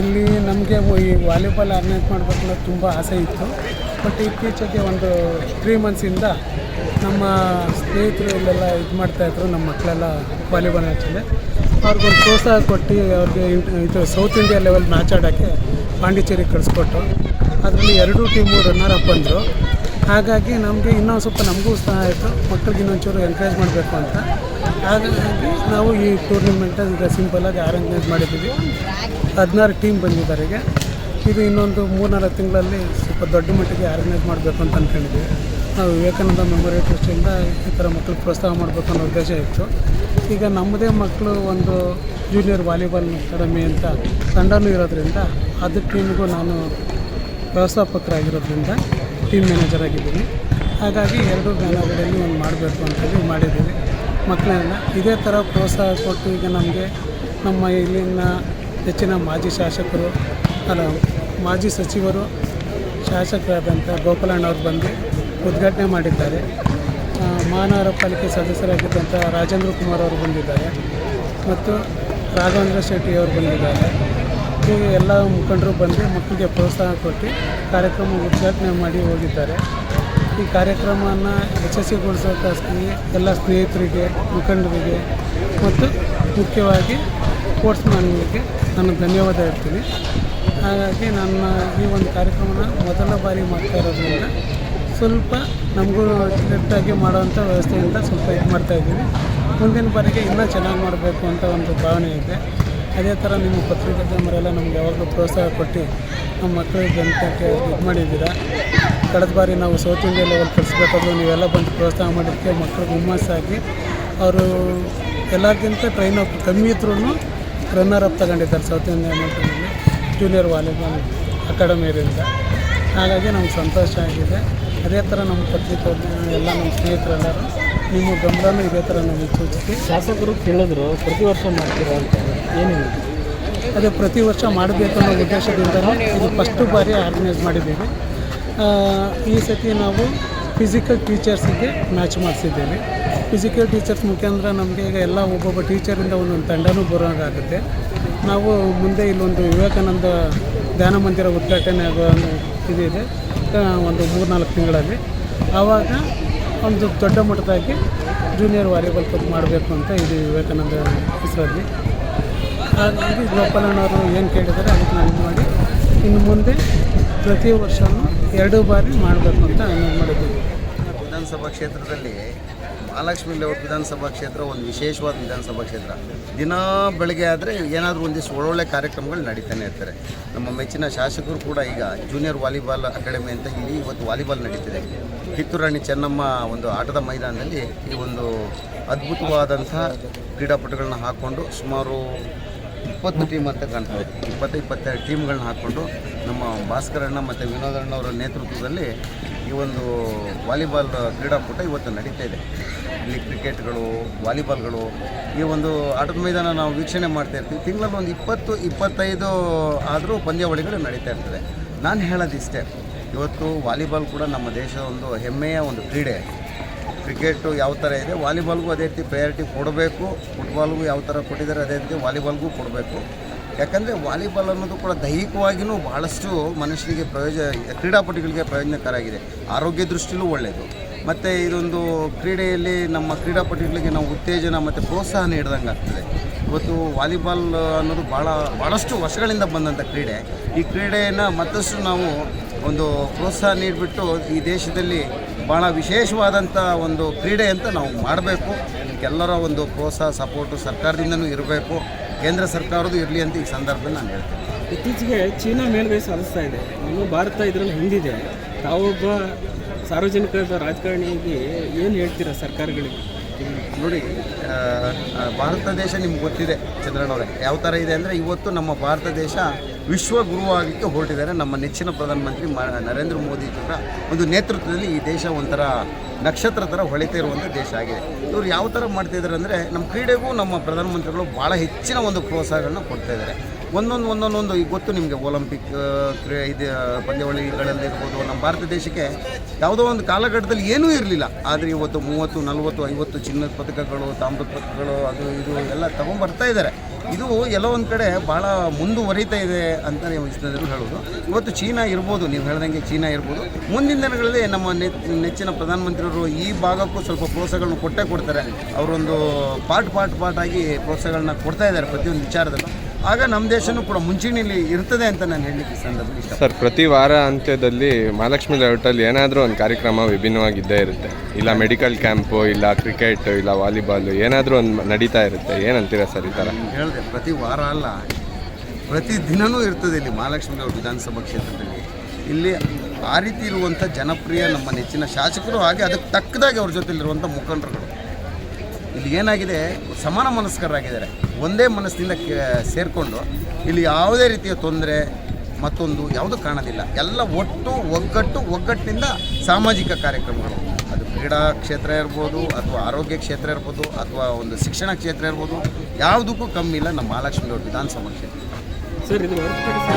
ಇಲ್ಲಿ ನಮಗೆ ಈ ವಾಲಿಬಾಲ್ ಆರ್ಗನೈಸ್ ಮಾಡಬೇಕು ಅನ್ನೋದು ತುಂಬ ಆಸೆ ಇತ್ತು. ಬಟ್ ಇತ್ತೀಚೆಗೆ ಒಂದು ತ್ರೀ ಮಂತ್ಸಿಂದ ನಮ್ಮ ಸ್ನೇಹಿತರು ಇಲ್ಲೆಲ್ಲ ಇದು ಮಾಡ್ತಾಯಿದ್ರು ನಮ್ಮ ಮಕ್ಕಳೆಲ್ಲ ವಾಲಿಬಾಲ್ ಮ್ಯಾಚಲ್ಲಿ ಅವ್ರಿಗೊಂದು ಪ್ರೋತ್ಸಾಹ ಕೊಟ್ಟು ಅವ್ರಿಗೆ ಇದು ಸೌತ್ ಇಂಡಿಯಾ ಲೆವೆಲ್ ಮ್ಯಾಚ್ ಆಡೋಕ್ಕೆ ಪಾಂಡಿಚೇರಿ ಕಳಿಸ್ಕೊಟ್ಟು ಅದರಲ್ಲಿ ಎರಡೂ ಟೀಮು ರನ್ನರ್ ಅಪ್ ಬಂದರು. ಹಾಗಾಗಿ ನಮಗೆ ಇನ್ನೊಂದು ಸ್ವಲ್ಪ ನಮಗೂ ಉತ್ಸಾಹ ಆಯಿತು. ಮಕ್ಕಳಿಗೆ ಇನ್ನೊಂಚೂರು ಎನ್ಕರೇಜ್ ಮಾಡಬೇಕು ಅಂತ. ಹಾಗಾಗಿ ನಾವು ಈ ಟೂರ್ನಿಮೆಂಟ್ ಈಗ ಸಿಂಪಲಾಗಿ ಆರ್ಗನೈಸ್ ಮಾಡಿದ್ದೀವಿ. ಹದಿನಾರು ಟೀಮ್ ಬಂದಿದ್ದಾರೆ ಈಗ. ಇದು ಇನ್ನೊಂದು ಮೂರ್ನಾಲ್ಕು ತಿಂಗಳಲ್ಲಿ ಸ್ವಲ್ಪ ದೊಡ್ಡ ಮಟ್ಟಿಗೆ ಆರ್ಗನೈಸ್ ಮಾಡಬೇಕು ಅಂತ ಅಂದ್ಕೊಂಡಿದ್ದೀವಿ ನಾವು ವಿವೇಕಾನಂದ ಮೆಮೋರಿಯಲ್ ಟ್ರಸ್ಟಿಂದ ಈ ಥರ ಮಕ್ಕಳು ಪ್ರೋತ್ಸಾಹ ಮಾಡಬೇಕು ಅನ್ನೋ ಉದ್ದೇಶ ಇತ್ತು. ಈಗ ನಮ್ಮದೇ ಮಕ್ಕಳು ಒಂದು ಜೂನಿಯರ್ ವಾಲಿಬಾಲ್ ಅಕಾಡೆಮಿ ಅಂತ ತಂಡನೂ ಇರೋದ್ರಿಂದ ಅದು ಟೀಮ್ಗೂ ನಾನು ವ್ಯವಸ್ಥಾಪಕರಾಗಿರೋದ್ರಿಂದ ಟೀಮ್ ಮ್ಯಾನೇಜರ್ ಆಗಿದ್ದೀನಿ. ಹಾಗಾಗಿ ಎರಡೂ ಬ್ಯಾನರ್ಗಳಲ್ಲಿ ಒಂದು ಮಾಡಬೇಕು ಅಂತೇಳಿ ಮಾಡಿದ್ದೀವಿ. ಮಕ್ಕಳನ್ನ ಇದೇ ಥರ ಪ್ರೋತ್ಸಾಹ ಕೊಟ್ಟು ಈಗ ನಮಗೆ ನಮ್ಮ ಇಲ್ಲಿನ ಹೆಚ್ಚಿನ ಮಾಜಿ ಶಾಸಕರು, ಅಲ್ಲ ಮಾಜಿ ಸಚಿವರು, ಶಾಸಕರಾದಂಥ ಗೋಪಾಲಣ್ಣವ್ರು ಬಂದು ಉದ್ಘಾಟನೆ ಮಾಡಿದ್ದಾರೆ. ಮಹಾನಗರ ಪಾಲಿಕೆ ಸದಸ್ಯರಾಗಿದ್ದಂಥ ರಾಜೇಂದ್ರ ಕುಮಾರ್ ಅವರು ಬಂದಿದ್ದಾರೆ ಮತ್ತು ರಾಘವೇಂದ್ರ ಶೆಟ್ಟಿ ಅವರು ಬಂದಿದ್ದಾರೆ. ಹೀಗೆ ಎಲ್ಲ ಮುಖಂಡರು ಬಂದು ಮಕ್ಕಳಿಗೆ ಪ್ರೋತ್ಸಾಹ ಕೊಟ್ಟು ಕಾರ್ಯಕ್ರಮ ಉದ್ಘಾಟನೆ ಮಾಡಿ ಹೋಗಿದ್ದಾರೆ. ಈ ಕಾರ್ಯಕ್ರಮವನ್ನು ಯಶಸ್ವಿಗೊಳಿಸೋಕ್ಕಾಗಿ ಎಲ್ಲ ಸ್ನೇಹಿತರಿಗೆ, ಮುಖಂಡರಿಗೆ ಮತ್ತು ಮುಖ್ಯವಾಗಿ ಸ್ಪೋರ್ಟ್ಸ್ಮನ್ಗಳಿಗೆ ನಾನು ಧನ್ಯವಾದ ಹೇಳ್ತೀನಿ. ಹಾಗಾಗಿ ನನ್ನ ಈ ಒಂದು ಕಾರ್ಯಕ್ರಮನ ಮೊದಲ ಬಾರಿ ಮಾಡ್ತಾ ಇರೋದ್ರಿಂದ ಸ್ವಲ್ಪ ನಮಗೂ ಅಚ್ಚುಕಟ್ಟಾಗಿ ಮಾಡೋವಂಥ ವ್ಯವಸ್ಥೆಯಿಂದ ಸ್ವಲ್ಪ ಇದು ಮಾಡ್ತಾಯಿದ್ದೀನಿ ಮುಂದಿನ ಬಾರಿಗೆ ಇನ್ನೂ ಚೆನ್ನಾಗಿ ಮಾಡಬೇಕು ಅಂತ ಒಂದು ಭಾವನೆ ಇದೆ. ಅದೇ ಥರ ನಿಮ್ಮ ಪತ್ರಿಕೋದ್ಯಮರೆಲ್ಲ ನಮ್ಗೆ ಯಾವಾಗಲೂ ಪ್ರೋತ್ಸಾಹ ಕೊಟ್ಟು ನಮ್ಮ ಮಕ್ಕಳಿಗೆ ಜನತೆ ಇದು ಮಾಡಿದ್ದೀರ? ಕಳೆದ ಬಾರಿ ನಾವು ಸೌತ್ ಇಂಡಿಯಾ ಲೆವೆಲ್ ಕಲಿಸ್ಬೇಕಾದ್ರು ನೀವೆಲ್ಲ ಬಂದು ಪ್ರೋತ್ಸಾಹ ಮಾಡಿದ್ದಕ್ಕೆ ಮಕ್ಕಳಿಗೆ ಹುಮ್ಮಸ್ಸಾಗಿ ಅವರು ಎಲ್ಲರಿಗಿಂತ ಟ್ರೈನ್ ಅಪ್ ಕಮ್ಮಿ ಇದ್ರೂ ರನ್ನರ್ ಅಪ್ ತಗೊಂಡಿದ್ದಾರೆ ಸೌತ್ ಇಂಡಿಯಾ ಮಟ್ಟದಲ್ಲಿ ಜೂನಿಯರ್ ವಾಲಿಬಾಲ್ ಅಕಾಡೆಮಿಯಿಂದ ಹಾಗಾಗಿ ನಮ್ಗೆ ಸಂತೋಷ ಆಗಿದೆ. ಅದೇ ಥರ ನಮ್ಮ ಪತ್ರಿಕೋದ್ಯಮ ಎಲ್ಲ ನಮ್ಮ ಸ್ನೇಹಿತರೆಲ್ಲರೂ ನಿಮ್ಮ ಗಮನ ಇದೇ ಥರ ನಮಗೆ ಸೂಚಿಸಿ. ಶಾಸಕರು ಕೇಳಿದ್ರು, ಪ್ರತಿ ವರ್ಷ ಮಾಡ್ತೀರಾ ಅಂತ. ಏನಿದೆ ಅದೇ ಪ್ರತಿ ವರ್ಷ ಮಾಡಬೇಕು ಅನ್ನೋ ಉದ್ದೇಶದಿಂದ ಇದು ಫಸ್ಟ್ ಬಾರಿ ಆರ್ಗನೈಸ್ ಮಾಡಿದ್ದೀವಿ. ಈ ಸತಿ ನಾವು ಫಿಸಿಕಲ್ ಟೀಚರ್ಸಿಗೆ ಮ್ಯಾಚ್ ಮಾಡಿಸಿದ್ದೇವೆ. ಫಿಸಿಕಲ್ ಟೀಚರ್ಸ್ ಮುಖಾಂತರ ನಮಗೆ ಈಗ ಎಲ್ಲ ಒಬ್ಬೊಬ್ಬ ಟೀಚರಿಂದ ಒಂದೊಂದು ತಂಡನೂ ಬರೋಂಗಾಗುತ್ತೆ ನಾವು ಮುಂದೆ ಇಲ್ಲೊಂದು ವಿವೇಕಾನಂದ ಧ್ಯಾನ ಮಂದಿರ ಉದ್ಘಾಟನೆ ಆಗೋ ಇದಿದೆ ಒಂದು ಮೂರು ನಾಲ್ಕು ತಿಂಗಳಲ್ಲಿ. ಆವಾಗ ಒಂದು ದೊಡ್ಡ ಮಟ್ಟದಾಗಿ ಜೂನಿಯರ್ ವಾಲಿಬಾಲ್ ಕಪ್ ಮಾಡಬೇಕು ಅಂತ ಇದು ವಿವೇಕಾನಂದ ಹೆಸರಲ್ಲಿ ಹಾಗಾಗಿ ಗೋಪಾಲಣ್ಣವರು ಏನು ಕೇಳಿದ್ದಾರೆ ಅದಕ್ಕೆ ನಾನು ಮಾಡಿ. ಇನ್ನು ಮುಂದೆ ಪ್ರತಿ ವರ್ಷವೂ ಎರಡು ಬಾರಿ ಮಾಡಬೇಕು ಅಂತ ನಾನು ಮಾಡಿದ್ದೀವಿ ವಿಧಾನಸಭಾ ಕ್ಷೇತ್ರದಲ್ಲಿ ಮಹಾಲಕ್ಷ್ಮಿ ಲೇಔಟ್ ವಿಧಾನಸಭಾ ಕ್ಷೇತ್ರ ಒಂದು ವಿಶೇಷವಾದ ವಿಧಾನಸಭಾ ಕ್ಷೇತ್ರ. ದಿನ ಬೆಳಗ್ಗೆ ಆದರೆ ಏನಾದರೂ ಒಂದಿಷ್ಟು ಒಳ್ಳೊಳ್ಳೆ ಕಾರ್ಯಕ್ರಮಗಳು ನಡೀತಾನೆ ಇರ್ತಾರೆ ನಮ್ಮ ಮೆಚ್ಚಿನ ಶಾಸಕರು ಕೂಡ ಈಗ ಜೂನಿಯರ್ ವಾಲಿಬಾಲ್ ಅಕಾಡೆಮಿ ಅಂತ ಇಲ್ಲಿ ಇವತ್ತು ವಾಲಿಬಾಲ್ ನಡೀತಿದೆ. ಕಿತ್ತೂರಾಣಿ ಚೆನ್ನಮ್ಮ ಒಂದು ಆಟದ ಮೈದಾನದಲ್ಲಿ ಈ ಒಂದು ಅದ್ಭುತವಾದಂಥ ಕ್ರೀಡಾಪಟುಗಳನ್ನ ಹಾಕ್ಕೊಂಡು ಸುಮಾರು ಇಪ್ಪತ್ತು ಟೀಮ್ ಅಂತ ಕಾಣ್ತದೆ. ಇಪ್ಪತ್ತು, ಇಪ್ಪತ್ತೆರಡು ಟೀಮ್ಗಳನ್ನ ಹಾಕ್ಕೊಂಡು ನಮ್ಮ ಭಾಸ್ಕರಣ್ಣ ಮತ್ತು ವಿನೋದಣ್ಣವರ ನೇತೃತ್ವದಲ್ಲಿ ಈ ಒಂದು ವಾಲಿಬಾಲ್ ಕ್ರೀಡಾಕೂಟ ಇವತ್ತು ನಡೀತಾ ಇದೆ. ಇಲ್ಲಿ ಕ್ರಿಕೆಟ್ಗಳು, ವಾಲಿಬಾಲ್ಗಳು, ಈ ಒಂದು ಆಟದ ಮೈದಾನ ನಾವು ವೀಕ್ಷಣೆ ಮಾಡ್ತಾ ಇರ್ತೀವಿ. ತಿಂಗಳಲ್ಲಿ ಒಂದು ಇಪ್ಪತ್ತು, ಇಪ್ಪತ್ತೈದು ಆದರೂ ಪಂದ್ಯಾವಳಿಗಳು ನಡೀತಾ ಇರ್ತದೆ. ನಾನು ಹೇಳೋದಿಷ್ಟೇ, ಇವತ್ತು ವಾಲಿಬಾಲ್ ಕೂಡ ನಮ್ಮ ದೇಶದ ಒಂದು ಹೆಮ್ಮೆಯ ಒಂದು ಕ್ರೀಡೆ. ಕ್ರಿಕೆಟು ಯಾವ ಥರ ಇದೆ, ವಾಲಿಬಾಲ್ಗೂ ಅದೇ ರೀತಿ ಪ್ರಯಾರಿಟಿ ಕೊಡಬೇಕು ಫುಟ್ಬಾಲ್ಗೂ ಯಾವ ಥರ ಕೊಟ್ಟಿದ್ದಾರೆ ಅದೇ ರೀತಿ ವಾಲಿಬಾಲ್ಗೂ ಕೊಡಬೇಕು. ಯಾಕಂದರೆ ವಾಲಿಬಾಲ್ ಅನ್ನೋದು ಕೂಡ ದೈಹಿಕವಾಗಿಯೂ ಭಾಳಷ್ಟು ಮನುಷ್ಯನಿಗೆ ಪ್ರಯೋಜನ ಕ್ರೀಡಾಪಟುಗಳಿಗೆ ಪ್ರಯೋಜನಕರ ಆಗಿದೆ. ಆರೋಗ್ಯ ದೃಷ್ಟಿಯೂ ಒಳ್ಳೆಯದು ಮತ್ತು ಇದೊಂದು ಕ್ರೀಡೆಯಲ್ಲಿ ನಮ್ಮ ಕ್ರೀಡಾಪಟುಗಳಿಗೆ ನಾವು ಉತ್ತೇಜನ ಮತ್ತು ಪ್ರೋತ್ಸಾಹ ನೀಡಿದಂಗೆ ಆಗ್ತದೆ. ಇವತ್ತು ವಾಲಿಬಾಲ್ ಅನ್ನೋದು ಭಾಳ ಭಾಳಷ್ಟು ವರ್ಷಗಳಿಂದ ಬಂದಂಥ ಕ್ರೀಡೆ. ಈ ಕ್ರೀಡೆಯನ್ನು ಮತ್ತಷ್ಟು ನಾವು ಒಂದು ಪ್ರೋತ್ಸಾಹ ನೀಡಿಬಿಟ್ಟು ಈ ದೇಶದಲ್ಲಿ ಭಾಳ ವಿಶೇಷವಾದಂಥ ಒಂದು ಕ್ರೀಡೆ ಅಂತ ನಾವು ಮಾಡಬೇಕು. ಎಲ್ಲರ ಒಂದು ಪ್ರೋತ್ಸಾಹ ಸಪೋರ್ಟು ಸರ್ಕಾರದಿಂದನೂ ಇರಬೇಕು. ಕೇಂದ್ರ ಸರ್ಕಾರದ್ದು ಇರಲಿ ಅಂತ ಈ ಸಂದರ್ಭದಲ್ಲಿ ನಾನು ಹೇಳ್ತೀನಿ. ಇತ್ತೀಚೆಗೆ ಚೀನಾ ಮೇಲ್ಗೈ ಸಾಧಿಸ್ತಾ ಇದೆ. ನಮ್ಮ ಭಾರತ ಇದರಲ್ಲಿ ಹಿಂದಿದೆ ತಾವೊಬ್ಬ ಸಾರ್ವಜನಿಕ ರಾಜಕಾರಣಿಯಾಗಿ ಏನು ಹೇಳ್ತೀರಾ ಸರ್ಕಾರಗಳಿಗೆ? ನೋಡಿ ಭಾರತ ದೇಶ ನಿಮ್ಗೆ ಗೊತ್ತಿದೆ ಚಂದ್ರಣ್ಣವರೇ ಯಾವ ಥರ ಇದೆ ಅಂದರೆ ಇವತ್ತು ನಮ್ಮ ಭಾರತ ದೇಶ ವಿಶ್ವ ಗುರುವಾಗಿಕ್ಕೆ ಹೊರಟಿದ್ದಾರೆ ನಮ್ಮ ನೆಚ್ಚಿನ ಪ್ರಧಾನಮಂತ್ರಿ ನರೇಂದ್ರ ಮೋದಿ ಅವರ ಒಂದು ನೇತೃತ್ವದಲ್ಲಿ ಈ ದೇಶ ಒಂಥರ ನಕ್ಷತ್ರ ಥರ ಹೊಳಿತಾ ಇರುವಂಥ ದೇಶ ಆಗಿದೆ. ಇವರು ಯಾವ ಥರ ಮಾಡ್ತಿದ್ದಾರೆ ಅಂದರೆ ನಮ್ಮ ಕ್ರೀಡೆಗೂ ನಮ್ಮ ಪ್ರಧಾನಮಂತ್ರಿಗಳು ಭಾಳ ಹೆಚ್ಚಿನ ಒಂದು ಪ್ರೋತ್ಸಾಹಗಳನ್ನ ಕೊಡ್ತಾ ಇದ್ದಾರೆ. ಒಂದೊಂದು ಒಂದೊಂದೊಂದು ಈಗ ಗೊತ್ತು ನಿಮಗೆ ಒಲಿಂಪಿಕ್ ಕ್ರೀಡೆ ಇದು, ಪಂದ್ಯಾವಳಿಗಳಲ್ಲಿ ಇರ್ಬೋದು, ನಮ್ಮ ಭಾರತ ದೇಶಕ್ಕೆ ಯಾವುದೋ ಒಂದು ಕಾಲಘಟ್ಟದಲ್ಲಿ ಏನೂ ಇರಲಿಲ್ಲ. ಆದರೆ ಇವತ್ತು ಮೂವತ್ತು, ನಲವತ್ತು, ಐವತ್ತು ಚಿನ್ನದ ಪದಕಗಳು, ತಾಮ್ರದ ಪದಕಗಳು, ಅದು ಇದು ಎಲ್ಲ ತಗೊಂಡ್ಬರ್ತಾ ಇದ್ದಾರೆ ಇದು ಎಲ್ಲೋ ಒಂದು ಕಡೆ ಭಾಳ ಮುಂದುವರಿತಾ ಇದೆ ಅಂತ ನೀವು ಇಷ್ಟದಲ್ಲಿ ಹೇಳೋದು. ಇವತ್ತು ಚೀನಾ ಇರ್ಬೋದು, ನೀವು ಹೇಳ್ದಂಗೆ ಚೀನಾ ಇರ್ಬೋದು. ಮುಂದಿನ ದಿನಗಳಲ್ಲಿ ನಮ್ಮ ನೆಚ್- ನೆಚ್ಚಿನ ಪ್ರಧಾನಮಂತ್ರಿಯವರು ಈ ಭಾಗಕ್ಕೂ ಸ್ವಲ್ಪ ಪ್ರೋತ್ಸಾಹಗಳನ್ನ ಕೊಟ್ಟೇ ಕೊಡ್ತಾರೆ. ಅವರೊಂದು ಪಾರ್ಟ್ ಪಾರ್ಟ್ ಆಗಿ ಪ್ರೋತ್ಸಾಹಗಳನ್ನ ಕೊಡ್ತಾ ಇದ್ದಾರೆ ಪ್ರತಿಯೊಂದು ವಿಚಾರದಲ್ಲೂ. ಆಗ ನಮ್ಮ ದೇಶನೂ ಕೂಡ ಮುಂಚೂಣಿಯಲ್ಲಿ ಇರ್ತದೆ ಅಂತ ನಾನು ಹೇಳಲಿಕ್ಕೆ ಸಂದರ್ಭ ಇಷ್ಟ ಸರ್ ಪ್ರತಿ ವಾರ ಅಂತ್ಯದಲ್ಲಿ ಮಹಾಲಕ್ಷ್ಮಿ ಲೇಔಟಲ್ಲಿ ಏನಾದರೂ ಒಂದು ಕಾರ್ಯಕ್ರಮ ವಿಭಿನ್ನವಾಗಿದ್ದೇ ಇರುತ್ತೆ. ಇಲ್ಲ ಮೆಡಿಕಲ್ ಕ್ಯಾಂಪು ಇಲ್ಲ ಕ್ರಿಕೆಟ್ ಇಲ್ಲ ವಾಲಿಬಾಲ್ ಏನಾದರೂ ಒಂದು ನಡೀತಾ ಇರುತ್ತೆ. ಏನಂತೀರಾ ಸರ್ ಈ ಥರ? ಹೇಳಿದೆ ಪ್ರತಿ ವಾರ ಅಲ್ಲ ಪ್ರತಿ ದಿನವೂ ಇರ್ತದೆ ಇಲ್ಲಿ ಮಹಾಲಕ್ಷ್ಮಿ ಲೇಔಟ್ ವಿಧಾನಸಭಾ ಕ್ಷೇತ್ರದಲ್ಲಿ. ಇಲ್ಲಿ ಆ ರೀತಿ ಇರುವಂಥ ಜನಪ್ರಿಯ ನಮ್ಮ ನೆಚ್ಚಿನ ಶಾಸಕರು ಹಾಗೆ ಅದಕ್ಕೆ ತಕ್ಕದಾಗಿ ಅವ್ರ ಜೊತೆಲಿರುವಂಥ ಮುಖಂಡರುಗಳು. ಇಲ್ಲಿ ಏನಾಗಿದೆ, ಸಮಾನ ಮನಸ್ಕರಾಗಿದ್ದಾರೆ. ಒಂದೇ ಮನಸ್ಸಿನಿಂದ ಸೇರಿಕೊಂಡು ಇಲ್ಲಿ ಯಾವುದೇ ರೀತಿಯ ತೊಂದರೆ ಮತ್ತೊಂದು ಯಾವುದೂ ಕಾಣೋದಿಲ್ಲ. ಎಲ್ಲ ಒಟ್ಟು ಒಗ್ಗಟ್ಟು ಒಗ್ಗಟ್ಟಿನಿಂದ ಸಾಮಾಜಿಕ ಕಾರ್ಯಕ್ರಮಗಳು. ಅದು ಕ್ರೀಡಾ ಕ್ಷೇತ್ರ ಇರ್ಬೋದು, ಅಥವಾ ಆರೋಗ್ಯ ಕ್ಷೇತ್ರ ಇರ್ಬೋದು, ಅಥವಾ ಒಂದು ಶಿಕ್ಷಣ ಕ್ಷೇತ್ರ ಇರ್ಬೋದು, ಯಾವುದಕ್ಕೂ ಕಮ್ಮಿ ಇಲ್ಲ ನಮ್ಮ ಮಹಾಲಕ್ಷ್ಮಿ ವಿಧಾನಸಭಾ ಕ್ಷೇತ್ರ. ಸರ್, ಇದು ಹೊರತುಪಡಿಸಿ